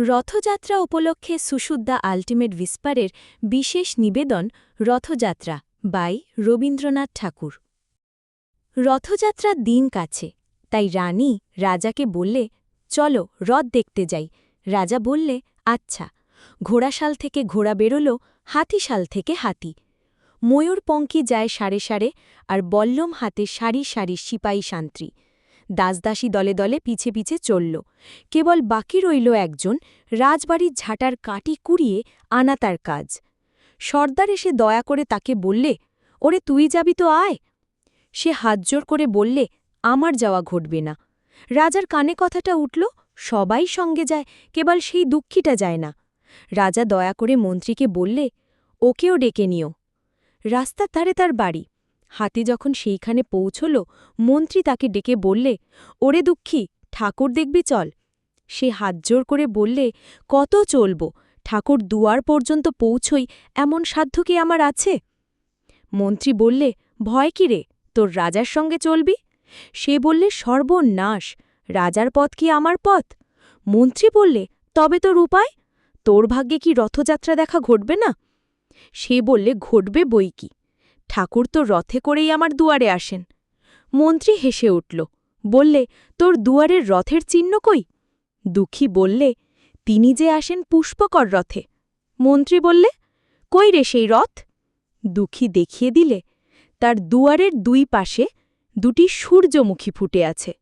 রথযাত্রা উপলক্ষে সুশুদ্ধা আল্টিমেট ভিস্পারের বিশেষ নিবেদন রথযাত্রা, বাই রবীন্দ্রনাথ ঠাকুর। রথযাত্রার দিন কাছে, তাই রানী রাজাকে বললে, চলো রথ দেখতে যাই। রাজা বললে আচ্ছা। ঘোড়াশাল থেকে ঘোড়া বেরোল, হাতিশাল থেকে হাতি। ময়ূর পঙ্কি যায় সারে সারে, আর বল্লম হাতে সারি সারি সিপাই শান্ত্রী দাসদাসী দলে দলে পিছে পিছে চলল। কেবল বাকি রইল একজন, রাজবাড়ির ঝাঁটার কাটি কুড়িয়ে আনা তার কাজ। সর্দার এসে দয়া করে তাকে বললে, ওরে তুই যাবি তো আয়। সে হাতজোর করে বললে, আমার যাওয়া ঘটবে না। রাজার কানে কথাটা উঠল, সবাই সঙ্গে যায়, কেবল সেই দুঃখীটা যায় না। রাজা দয়া করে মন্ত্রীকে বললে, ওকেও ডেকে নিও। রাস্তার ধারে তার বাড়ি। হাতি যখন সেইখানে পৌঁছল, মন্ত্রী তাকে ডেকে বললে, ওরে দুঃখী, ঠাকুর দেখবি চল। সে হাতজোর করে বললে, কত চলব? ঠাকুর দুয়ার পর্যন্ত পৌঁছই, এমন সাধ্য কি আমার আছে? মন্ত্রী বললে, ভয় কি রে, তোর রাজার সঙ্গে চলবি? সে বললে, সর্বনাশ, রাজার পথ কি আমার পথ? মন্ত্রী বললে, তবে তোর উপায়? তোর ভাগ্যে কি রথযাত্রা দেখা ঘটবে না? সে বললে, ঘটবে বই কি ঠাকুর তো রথে করেই আমার দুয়ারে আসেন। মন্ত্রী হেসে উঠল, বললে, তোর দুয়ারের রথের চিহ্ন কই? দুঃখী বললে, তিনি যে আসেন পুষ্পকর রথে। মন্ত্রী বললে, কই রে সেই রথ? দুঃখী দেখিয়ে দিলে, তার দুয়ারের দুই পাশে দুটি সূর্যমুখী ফুটে আছে।